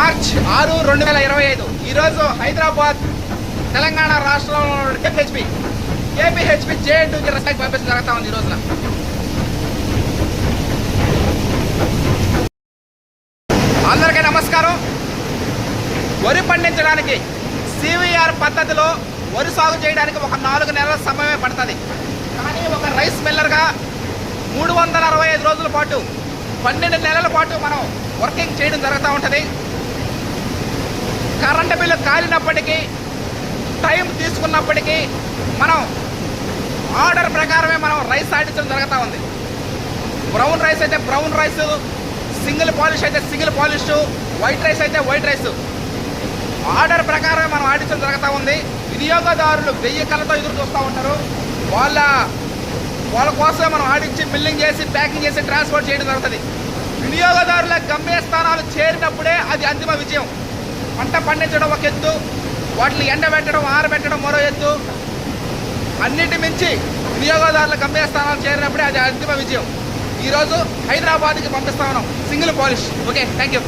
March ఆరు రెండు వేల ఇరవై ఐదు. ఈరోజు హైదరాబాద్ తెలంగాణ రాష్ట్రంలో కేపీహెచ్పి కేపీహెచ్పి జేఎన్టీకి రెస్పెక్ట్ పంపించడం జరుగుతా ఉంది ఈ రోజున. అందరికీ నమస్కారం. వరి పండించడానికి సివిఆర్ పద్ధతిలో వరి సాగు చేయడానికి ఒక నాలుగు నెలల సమయమే పడుతుంది. కానీ ఒక రైస్ మిల్లర్గా మూడు వందల అరవై ఐదు రోజుల పాటు పన్నెండు నెలల పాటు మనం వర్కింగ్ చేయడం జరుగుతూ ఉంటుంది. కరెంటు బిల్లు కాలినప్పటికీ టైం తీసుకున్నప్పటికీ మనం ఆర్డర్ ప్రకారమే మనం రైస్ ఆడించడం జరుగుతూ ఉంది. బ్రౌన్ రైస్ అయితే బ్రౌన్ రైస్ సింగిల్ పాలిష్ అయితే సింగిల్ పాలిష్ వైట్ రైస్ అయితే వైట్ రైస్. ఆర్డర్ ప్రకారమే మనం ఆడించడం జరుగుతూ ఉంది. వినియోగదారులు వెయ్యి కళ్ళతో ఎదురు చూస్తూ ఉంటారు. వాళ్ళ వాళ్ళ కోసమే మనం ఆడించి బిల్లింగ్ చేసి ప్యాకింగ్ చేసి ట్రాన్స్పోర్ట్ చేయడం జరుగుతుంది. వినియోగదారుల గమ్యస్థానాలు చేరినప్పుడే అది అంతిమ విజయం. పంట పండించడం ఒక ఎత్తు వాటిని ఎండబెట్టడం ఆరబెట్టడం మరో ఎత్తు. అన్నిటి మించి వినియోగదారుల గమ్యస్థానాలు చేరినప్పుడే అది అంతిమ విజయం. ఈరోజు హైదరాబాద్కి పంపిస్తా ఉన్నాం single polish. Okay thank you